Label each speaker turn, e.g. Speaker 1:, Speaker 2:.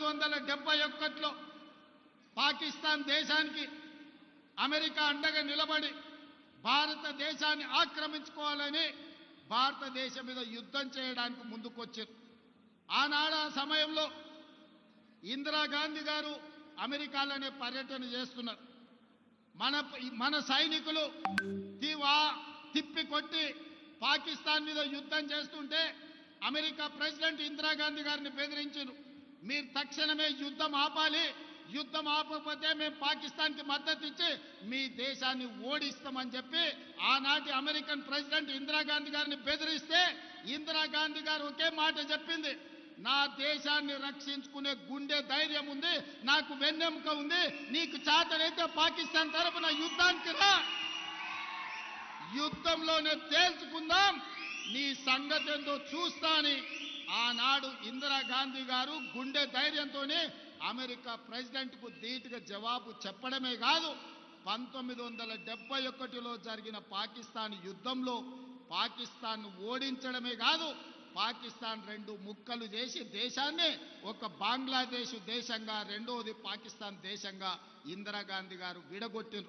Speaker 1: పంతొమ్మిది వందల డెబ్బై ఒకటిలో పాకిస్తాన్ దేశానికి అమెరికా అండగా నిలబడి భారతదేశాన్ని ఆక్రమించుకోవాలని భారతదేశం మీద యుద్ధం చేయడానికి ముందుకొచ్చారు ఆనాడు ఆ సమయంలో ఇందిరాగాంధీ గారు అమెరికాలోనే పర్యటన చేస్తున్నారు. మన మన సైనికులు తీవా తిప్పి కొట్టి పాకిస్తాన్ మీద యుద్ధం చేస్తుంటే అమెరికా ప్రెసిడెంట్ ఇందిరాగాంధీ గారిని బెదిరించారు మీరు తక్షణమే యుద్ధం ఆపాలి యుద్ధం ఆపకపోతే మేము పాకిస్తాన్కి మద్దతు ఇచ్చి మీ దేశాన్ని ఓడిస్తామని చెప్పి ఆనాటి అమెరికన్ ప్రెసిడెంట్ ఇందిరాగాంధీ గారిని బెదిరిస్తే ఇందిరాగాంధీ గారు ఒకే మాట చెప్పింది నా దేశాన్ని రక్షించుకునే గుండె ధైర్యం ఉంది నాకు వెన్నెముక ఉంది నీకు చేతనైతే పాకిస్తాన్ తరపున యుద్ధానికి రా. యుద్ధంలోనే తేల్చుకుందాం నీ సంగతి ఏందో చూస్తా అని ఆనాడు ఇందిరాగాంధీ గారు గుండె ధైర్యంతోనే అమెరికా ప్రెసిడెంట్కు ధీటుగా జవాబు చెప్పడమే కాదు పంతొమ్మిది వందల డెబ్బై ఒకటిలో జరిగిన పాకిస్తాన్ యుద్ధంలో పాకిస్తాన్ ఓడించడమే కాదు పాకిస్తాన్ రెండు ముక్కలు చేసి దేశాన్ని ఒక బంగ్లాదేశ్ దేశంగా రెండవది పాకిస్తాన్ దేశంగా ఇందిరాగాంధీ గారు విడగొట్టారు